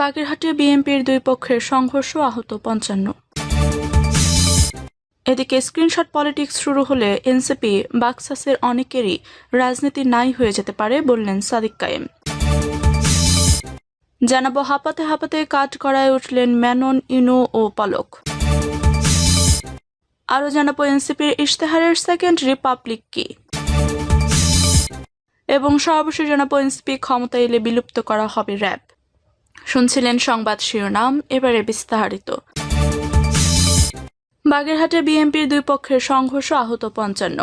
বাগেরহাটে বিএনপির দুই পক্ষের সংঘর্ষ আহত পঞ্চান্ন। এদিকে স্ক্রিনশট পলিটিক্স শুরু হলে এনসিপি, বাক্সাসের অনেকেরই রাজনীতি নাই হয়ে যেতে পারে বললেন সাদিক কায়েম। জানাব হাঁপাতে হাঁপাতে কাজ করায় উঠলেন ম্যানন, ইনু ও পলক। আরও জানাব এনসিপির ইশতেহারের সেকেন্ড রিপাবলিক কি। এবং সর্বশেষ জানাব এনসিপি ক্ষমতা এলে বিলুপ্ত করা হবে র্যাব। শুনছিলেন সংবাদ শিরোনাম এবারে বিস্তারিত। বাগেরহাটে বিএনপির দুই পক্ষের সংঘর্ষ আহত পঞ্চান্ন।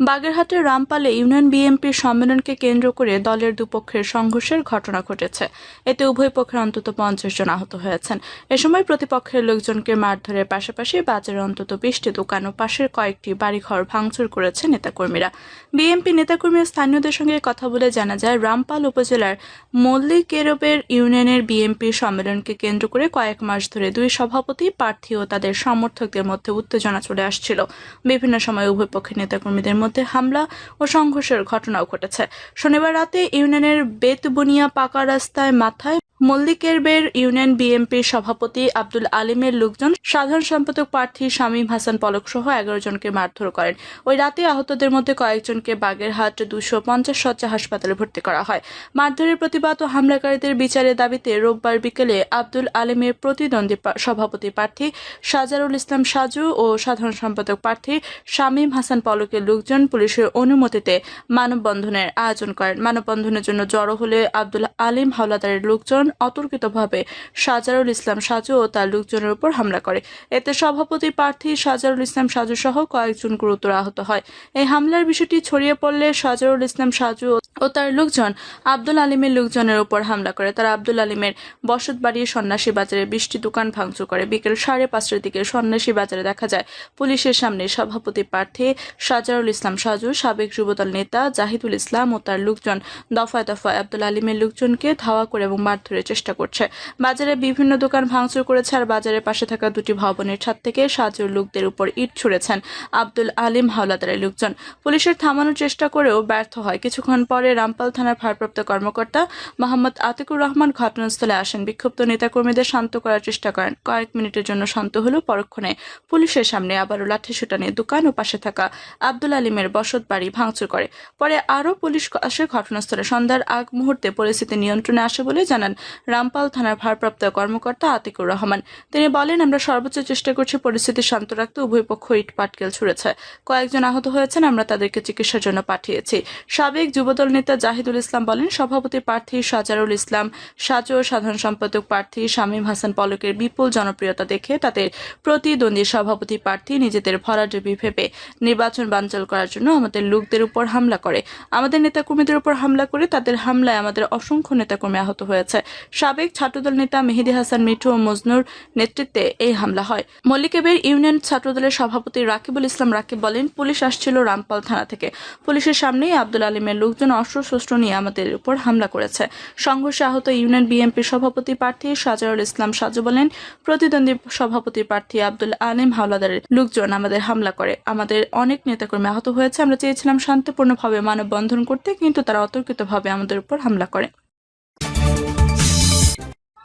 বাগেরহাটের রামপালে ইউনিয়ন বিএনপির সম্মেলনকে কেন্দ্র করে দলের দুপক্ষের সংঘর্ষের ঘটনা ঘটেছে। এতে উভয় পক্ষের অন্তত পঞ্চাশ জন আহত হয়েছেন। এ সময় প্রতিপক্ষের লোকজনকে মারধরের পাশাপাশি বাজারে অন্তত বিশটি দোকান ও পাশের কয়েকটি বাড়িঘর ভাঙচুর করেছে নেতাকর্মীরা। বিএনপি নেতাকর্মী স্থানীয়দের সঙ্গে কথা বলে জানা যায়, রামপাল উপজেলার মল্লিকেরবের ইউনিয়নের বিএনপির সম্মেলনকে কেন্দ্র করে কয়েক মাস ধরে দুই সভাপতি, প্রার্থী ও তাদের সমর্থকদের মধ্যে উত্তেজনা চলে আসছিল। বিভিন্ন সময় উভয় পক্ষের নেতাকর্মীদের মধ্যে হামলা ও সংঘর্ষের ঘটনাও ঘটেছে। শনিবার রাতে ইউনিয়নের বেতবুনিয়া পাকা রাস্তায় মাথায় মল্লিকেরবের ইউনিয়ন বিএনপির সভাপতি আব্দুল আলিমের লোকজন সাধারণ সম্পাদক প্রার্থী শামীম হাসান পলক সহ এগারো জনকে মারধর করেন। ওই রাতে আহতদের মধ্যে কয়েকজনকে বাগেরহাট দুশো পঞ্চাশ শয্যা হাসপাতালে ভর্তি করা হয়। মারধরের প্রতিবাদ ও হামলাকারীদের বিচারের দাবিতে রোববার বিকেলে আব্দুল আলিমের প্রতিদ্বন্দ্বী সভাপতি প্রার্থী সাজারুল ইসলাম সাজু ও সাধারণ সম্পাদক প্রার্থী শামীম হাসান পলকের লোকজন পুলিশের অনুমতিতে মানববন্ধনের আয়োজন করেন। মানববন্ধনের জন্য জড়ো হলে আব্দুল আলিম হাওলাদারের লোকজন অতর্কিতভাবে। সাজারুল ইসলাম সাজু ও তার লোকজনের উপর হামলা করে। এতে সভাপতি প্রার্থী সাজারুল ইসলাম সাজু সহ কয়েকজন গুরুতর আহত হয়। এই হামলার বিষয়টি ছড়িয়ে পড়লে সাজারুল ইসলাম সাজু ও তার লোকজন আব্দুল আলিমের লোকজনের উপর হামলা করে। তারা আব্দুল আলিমের বসত বাড়ি সন্ন্যাসী বাজারে বৃষ্টি দোকান ভাঙচুর করে। বিকেল সাড়ে পাঁচটার দিকে সন্ন্যাসী বাজারে দেখা যায়, পুলিশের সামনে সভাপতি প্রার্থী সাজারুল ইসলাম সাজু, সাবেক যুবদল নেতা জাহিদুল ইসলাম ও তার লোকজন দফায় দফায় আব্দুল আলিমের লোকজনকে ধাওয়া করে এবং মারধরের চেষ্টা করছে। বাজারে বিভিন্ন দোকান ভাঙচুর করেছে আর বাজারের পাশে থাকা দুটি ভবনের ছাদ থেকে সাজুর লোকদের উপর ইট ছুড়েছেন আব্দুল আলিম হাওলাদারের লোকজন। পুলিশের থামানোর চেষ্টা করেও ব্যর্থ হয়। কিছুক্ষণ পরে রামপাল থানার ভারপ্রাপ্ত কর্মকর্তা মোহাম্মদ আতিকুর রহমান ঘটনাস্থলে আসেন। বিক্ষুব্ধ নেতাকর্মীদের শান্ত করার চেষ্টা করেন। কয়েক মিনিটের জন্য শান্ত হলেও পরক্ষণে পুলিশের সামনে আবারও লাঠি নিয়ে দোকান ও পাশে থাকা আব্দুল আলিমের বসত বাড়ি ভাঙচুর করে। পরে আরও পুলিশ আসে ঘটনাস্থলে। সন্ধ্যার আগ মুহূর্তে পরিস্থিতি নিয়ন্ত্রণে আসে বলে জানান রামপাল থানার ভারপ্রাপ্ত কর্মকর্তা আতিকুর রহমান। তিনি বলেন, আমরা সর্বোচ্চ চেষ্টা করছি পরিস্থিতি শান্ত রাখতে উভয় পক্ষ ইট পাটকেল ছুড়েছে। কয়েকজন আহত হয়েছেন, আমরা তাদেরকে চিকিৎসার জন্য পাঠিয়েছি। সাবেক যুবদল নেতা জাহিদুল ইসলাম বলেন, সভাপতি প্রার্থী সাজারুল ইসলাম, সাজু সাধারণ সম্পাদক প্রার্থী শামীম হাসান পলকের বিপুল জনপ্রিয়তা দেখে তাদের প্রতিদ্বন্দ্বী সভাপতি প্রার্থী নিজেদের ভরাডুবি ভেবে নির্বাচন বানচাল করার জন্য আমাদের লোকদের উপর হামলা করে। আমাদের নেতাকর্মীদের উপর হামলা করে তাদের হামলায় আমাদের অসংখ্য নেতাকর্মী আহত হয়েছে। সাবেক ছাত্রদল নেতা মেহেদি হাসান, মিঠু ও মজনুর নেতৃত্বে এই হামলা হয়। মল্লিকেবের ইউনিয়ন ছাত্রদলের সভাপতি রাকিবুল ইসলাম রাকিব বলেন, পুলিশ আসছিল রামপাল থানা থেকে। পুলিশের সামনেই আব্দুল আলিমের লোকজন অস্ত্রশস্ত্র নিয়ে আমাদের উপর হামলা করেছে। সংঘর্ষে আহত ইউনিয়ন বিএনপির সভাপতি প্রার্থী সাজারুল ইসলাম সাজু বলেন, প্রতিদ্বন্দ্বী সভাপতি প্রার্থী আব্দুল আলিম হাওলাদারের লোকজন আমাদের হামলা করে। আমাদের অনেক নেতাকর্মী আহত হয়েছে। আমরা চেয়েছিলাম শান্তিপূর্ণভাবে মানববন্ধন করতে, কিন্তু তারা অতর্কিতভাবে আমাদের উপর হামলা করে।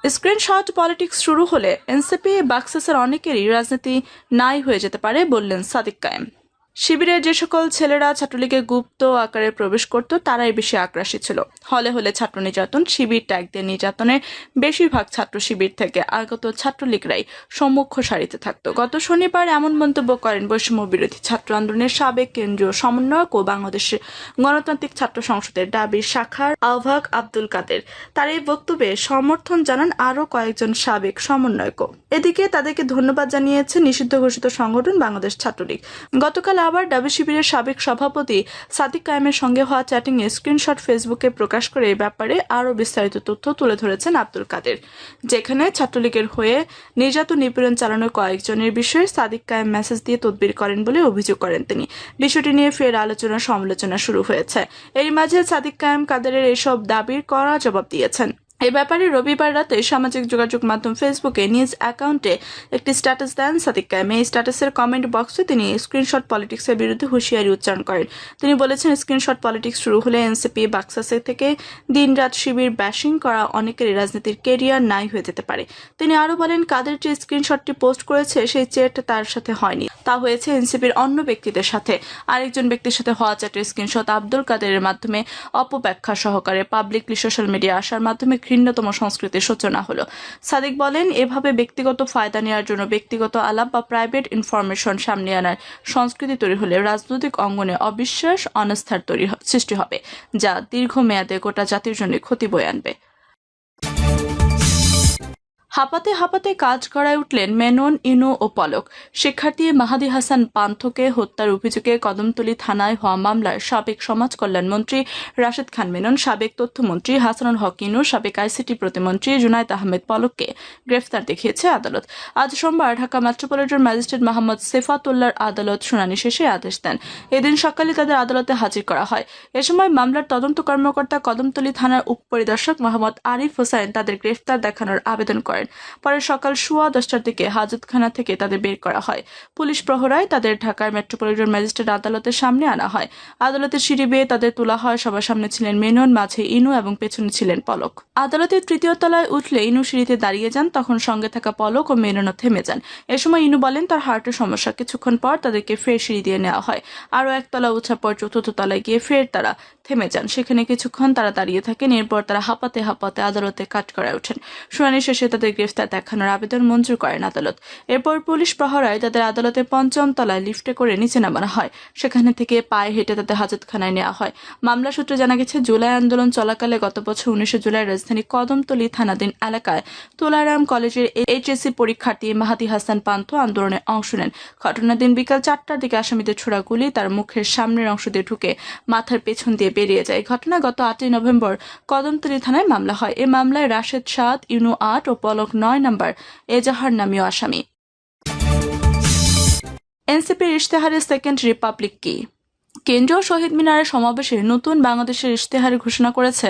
স্ক্রিনশট পলিটিক্স শুরু হলে এনসিপি, বাক্সেসের অনেকেরই রাজনীতি নাই হয়ে যেতে পারে, বললেন সাদিক কায়েম। শিবিরের যে সকল ছেলেরা ছাত্রলীগে গুপ্ত আকারে প্রবেশ করত, তারাই বেশি আগ্রাসী ছিল। হলে হলে ছাত্র নির্যাতন শিবির ট্যাগদের নির্যাতনে বেশিরভাগ ছাত্র শিবির থেকে আগত ছাত্রলীগরাই সম্মুখ সারিতে থাকতো। গত শনিবার এমন মন্তব্য করেন বৈষম্য বিরোধী ছাত্র আন্দোলনের সাবেক কেন্দ্রীয় সমন্বয়ক ও বাংলাদেশের গণতান্ত্রিক ছাত্র সংসদের দাবির শাখার আহ্বায়ক আব্দুল কাদের। তার এই বক্তব্যে সমর্থন জানান আরও কয়েকজন সাবেক সমন্বয়কও। এদিকে তাদেরকে ধন্যবাদ জানিয়েছে নিষিদ্ধ ঘোষিত সংগঠন বাংলাদেশ ছাত্রলীগ। গতকাল আবার ডাবি শিবিরের সাবেক সভাপতি সাদিক কায়েমের সঙ্গে হওয়া চ্যাটিং এ স্ক্রিনশট ফেসবুকে প্রকাশ করে এই ব্যাপারে আরও বিস্তারিত তথ্য তুলে ধরেছেন আব্দুল কাদের, যেখানে ছাত্রলীগের হয়ে নির্যাতন নিপীড়ন চালানোর কয়েকজনের বিষয়ে সাদিক কায়েম মেসেজ দিয়ে তদবির করেন বলে অভিযোগ করেন তিনি। বিষয়টি নিয়ে ফের আলোচনা সমালোচনা শুরু হয়েছে। এর মাঝে সাদিক কায়েম কাদেরের এসব দাবির কড়া জবাব দিয়েছেন। এ ব্যাপারে রবিবার রাতে সামাজিক যোগাযোগ মাধ্যম ফেসবুকে নিজ অ্যাকাউন্টে একটি স্ট্যাটাস দেন সাদিক কায়েম। এই স্ট্যাটাসের কমেন্ট বক্সে তিনি স্ক্রিনশট পলিটিক্সের বিরুদ্ধে হুঁশিয়ারি উচ্চারণ করেন। তিনি বলেছেন স্ক্রিনশট পলিটিক্স শুরু হলে এনসিপি বাক্সাসে থেকে দিনরাত শিবির ব্যাশিং করা অনেকেরই রাজনীতির কেরিয়ার নাই হয়ে যেতে পারে। তিনি আরও বলেন, কাদের যে স্ক্রিনশটটি পোস্ট করেছে, সেই চেট তার সাথে হয়নি। তা হয়েছে এনসিপির অন্য ব্যক্তিদের সাথে। আরেকজন ব্যক্তির সাথে হওয়া চ্যাটের স্ক্রিনশট আব্দুল কাদেরের মাধ্যমে অপব্যাখ্যা সহকারে পাবলিকলি সোশ্যাল মিডিয়া আসার মাধ্যমে ঘৃণ্যতম সংস্কৃতির সূচনা হলো। সাদিক বলেন, এভাবে ব্যক্তিগত ফায়দা নেওয়ার জন্য ব্যক্তিগত আলাপ বা প্রাইভেট ইনফরমেশন সামনে আনার সংস্কৃতি তৈরি হলে রাজনৈতিক অঙ্গনে অবিশ্বাস, অনাস্থার তৈরি সৃষ্টি হবে, যা দীর্ঘমেয়াদে গোটা জাতির জন্য ক্ষতি বয়ে আনবে। হাঁপাতে হাঁপাতে কাজ করায় উঠলেন মেনন, ইনু ও পলক। শিক্ষার্থী মাহাদি হাসান পান্থকে হত্যার অভিযোগে কদমতলী থানায় হওয়া মামলার সাবেক সমাজ কল্যাণ মন্ত্রী রাশেদ খান মেনন, সাবেক তথ্যমন্ত্রী হাসানুল হক ইনু, সাবেক আইসিটি প্রতিমন্ত্রী জুনায়দ আহমেদ পলককে গ্রেফতার দেখিয়েছে আদালত। আজ সোমবার ঢাকা মেট্রোপলিটন ম্যাজিস্ট্রেট মোহাম্মদ সেফাতুল্লার আদালত শুনানি শেষে আদেশ দেন। এদিন সকালে তাদের আদালতে হাজির করা হয়। এ সময় মামলার তদন্ত কর্মকর্তা কদমতলী থানার উপপরিদর্শক মোহাম্মদ আরিফ হোসাইন তাদের গ্রেফতার দেখানোর আবেদন করেন। পরে সকাল সোয়া দশটার দিকে হাজতখানা থেকে তাদের বের করা হয়। পুলিশ প্রহরায় তাদের ঢাকার মেট্রোপলিটন ম্যাজিস্ট্রেট আদালতের সামনে আনা হয়। আদালতের সিঁড়ি বেয়ে তাদের তোলা হয়। সবার সামনে ছিলেন মেনন, মাঝে ইনু এবং পেছনে ছিলেন পলক। আদালতের তৃতীয় তলায় উঠলে ইনু সিঁড়িতে দাঁড়িয়ে যান, তখন সঙ্গে থাকা পলক ও মেননও থেমে যান। এ সময় ইনু বলেন, তার হার্টের সমস্যা। কিছুক্ষণ পর তাদেরকে ফের সিঁড়ি দিয়ে নেওয়া হয়। আরও একতলা উঠার পর চতুর্থ তলায় গিয়ে ফের তারা থেমে যান। সেখানে কিছুক্ষণ তারা দাঁড়িয়ে থাকেন, এরপর তারা হাঁপাতে হাঁপাতে আদালতে কাজ করায় ওঠেন। শুনানি শেষে তাদের গ্রেফতার দেখানোর আবেদন মঞ্জুর করেন আদালত। এরপর পুলিশ প্রহরায় তাদের আদালতে পঞ্চম তলায় লিফটে করে নিচে নামানো হয়। সেখানে থেকে পায়ে হেঁটে তাদের হাজতখানায় নেওয়া হয়। মামলা সূত্রে জানা গেছে, জুলাই আন্দোলন চলাকালে গত বছর উনিশে জুলাই রাজধানী কদমতলী থানাধীন এলাকায় তোলারাম কলেজের এইচএসসি পরীক্ষার্থী মাহাদি হাসান পান্থ আন্দোলনে অংশ নেন। ঘটনার দিন বিকাল চারটার দিকে আসামিদের ছোড়া গুলি তার মুখের সামনের অংশ দিয়ে ঢুকে মাথার পেছন দিয়ে বেরিয়ে যায়। ঘটনা গত আটই নভেম্বর কদমতলী থানায় মামলা হয়। এ মামলায় রাশেদ সাদ, ইউনু আট ও পলক নয় নম্বর, এজাহার নামীয় আসামি। এনসিপির ইশতেহারের সেকেন্ড রিপাবলিক কি? কেন্দ্রীয় শহীদ মিনারের সমাবেশে নতুন বাংলাদেশের ইশতেহারে ঘোষণা করেছে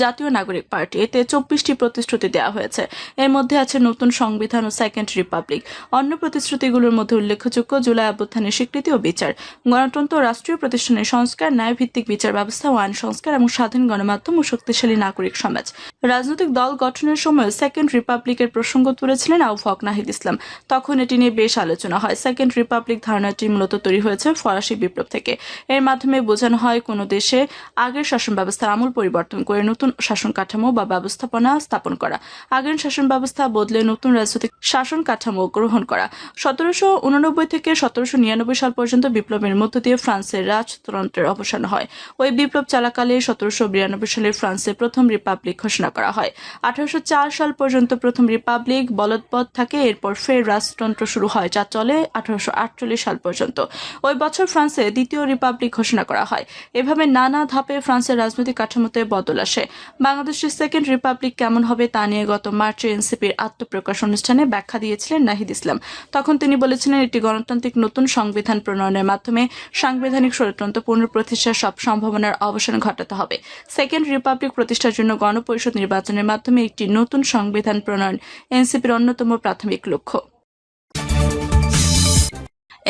জাতীয় নাগরিক পার্টি। এতে চব্বিশটি প্রতিশ্রুতি দেওয়া হয়েছে। এর মধ্যে আছে নতুন সংবিধান ও সেকেন্ড রিপাবলিক। অন্য প্রতিশ্রুতিগুলোর মধ্যে উল্লেখযোগ্য জুলাই অভ্যুত্থানের স্বীকৃতি ও বিচার। গণতন্ত্র রাষ্ট্রীয় প্রতিষ্ঠানের সংস্কার, ন্যায়ভিত্তিক বিচার ব্যবস্থা ও আইন সংস্কার এবং স্বাধীন গণমাধ্যম ও শক্তিশালী নাগরিক সমাজ। রাজনৈতিক দল গঠনের সময় সেকেন্ড রিপাবলিকের প্রসঙ্গ তুলেছিলেন আউফক নাহিদ ইসলাম। তখন এটি নিয়ে বেশ আলোচনা হয়। সেকেন্ড রিপাবলিক ধারণাটি মূলত তৈরি হয়েছে ফরাসি বিপ্লব থেকে। এর মাধ্যমে বোঝানো হয়, কোনো দেশে আগের শাসন ব্যবস্থার আমূল পরিবর্তন করে নতুন শাসন কাঠামো বা ব্যবস্থাপনা স্থাপন করা, আগের শাসন ব্যবস্থা বদলে নতুন রাজনৈতিক শাসন কাঠামো গ্রহণ করা। সতেরোশো উননব্বই থেকে সতেরোশো নিরানব্বই সাল পর্যন্ত বিপ্লবের মধ্য দিয়ে ফ্রান্সের রাজতন্ত্রের অবসান হয়। ওই বিপ্লব চলাকালে সতেরোশো বিরানব্বই সালে ফ্রান্সের প্রথম রিপাবলিক ঘোষণা করা হয়। আঠারোশো চার সাল পর্যন্ত প্রথম রিপাবলিক বলৎপথ থাকে, এরপর ফের রাজতন্ত্র শুরু হয়, যা চলে আঠারোশো আটচল্লিশ সাল পর্যন্ত। ওই বছর ফ্রান্সে দ্বিতীয় রিপাবলিক ঘোষণা করা হয়। এভাবে নানা ধাপে ফ্রান্সের রাজনৈতিক কাঠামোতে বদল আসে। বাংলাদেশের সেকেন্ড রিপাবলিক কেমন হবে তা নিয়ে গত মার্চে এনসিপির আত্মপ্রকাশ অনুষ্ঠানে ব্যাখ্যা দিয়েছিলেন নাহিদ ইসলাম। তখন তিনি বলেছিলেন এটি গণতান্ত্রিক নতুন সংবিধান প্রণয়নের মাধ্যমে সাংবিধানিক স্বতন্ত্র পুনঃপ্রতিষ্ঠার সব সম্ভাবনার অবসান ঘটাতে হবে। সেকেন্ড রিপাবলিক প্রতিষ্ঠার জন্য গণপরিষদ নির্বাচনের মাধ্যমে একটি নতুন সংবিধান প্রণয়ন এনসিপির অন্যতম প্রাথমিক লক্ষ্য।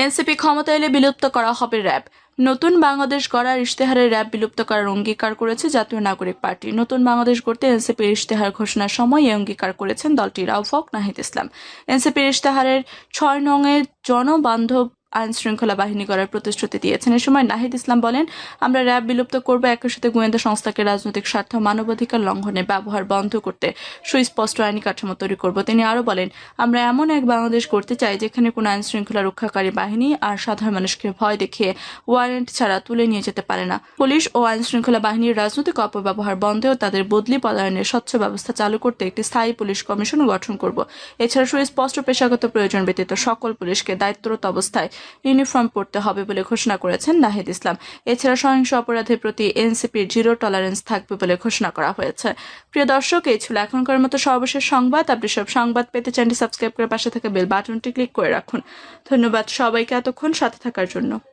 এনসিপি ক্ষমতা এলে বিলুপ্ত করা হবে র্যাব। নতুন বাংলাদেশ গড়ার ইশতেহারে র্যাব বিলুপ্ত করার অঙ্গীকার করেছে জাতীয় নাগরিক পার্টি। নতুন বাংলাদেশ গড়তে এনসিপির ইশতেহার ঘোষণার সময় এই অঙ্গীকার করেছেন দলটির আহ্বক নাহিদ ইসলাম। এনসিপির ইশতেহারের ছয় নংয়ের জনবান্ধব আইন শৃঙ্খলা বাহিনী করার প্রতিশ্রুতি দিয়েছেন। এ সময় নাহিদ ইসলাম বলেন, আমরা র্যাব বিলুপ্ত করব একই সাথে গোয়েন্দা সংস্থাকে রাজনৈতিক স্বার্থ, মানবাধিকার লঙ্ঘনে ব্যবহার বন্ধ করতে সুস্পষ্ট আইনি কাঠামো তৈরি করব। তিনি আরও বলেন, আমরা এমন এক বাংলাদেশ করতে চাই যেখানে কোনো আইন শৃঙ্খলা রক্ষাকারী বাহিনী আর সাধারণ মানুষকে ভয় দেখিয়ে ওয়ারেন্ট ছাড়া তুলে নিয়ে যেতে পারে না। পুলিশ ও আইন শৃঙ্খলা বাহিনীর রাজনৈতিক অপব্যবহার বন্ধে ও তাদের বদলি পলায়নের স্বচ্ছ ব্যবস্থা চালু করতে একটি স্থায়ী পুলিশ কমিশন গঠন করব। এছাড়া সুস্পষ্ট পেশাগত প্রয়োজন ব্যতীত সকল পুলিশকে দায়িত্বরত অবস্থায় ইউনিফর্ম পরতে হবে বলে ঘোষণা করেছেন নাহিদ ইসলাম। এছাড়া সহিংস অপরাধের প্রতি এনসিপির জিরো টলারেন্স থাকবে বলে ঘোষণা করা হয়েছে। প্রিয় দর্শক, এই ছিল এখনকার মতো সর্বশেষ সংবাদ। আপনি সব সংবাদ পেতে চ্যানেলটি সাবস্ক্রাইব করে পাশে থাকা বেল বাটনটি ক্লিক করে রাখুন। ধন্যবাদ সবাইকে এতক্ষণ সাথে থাকার জন্য।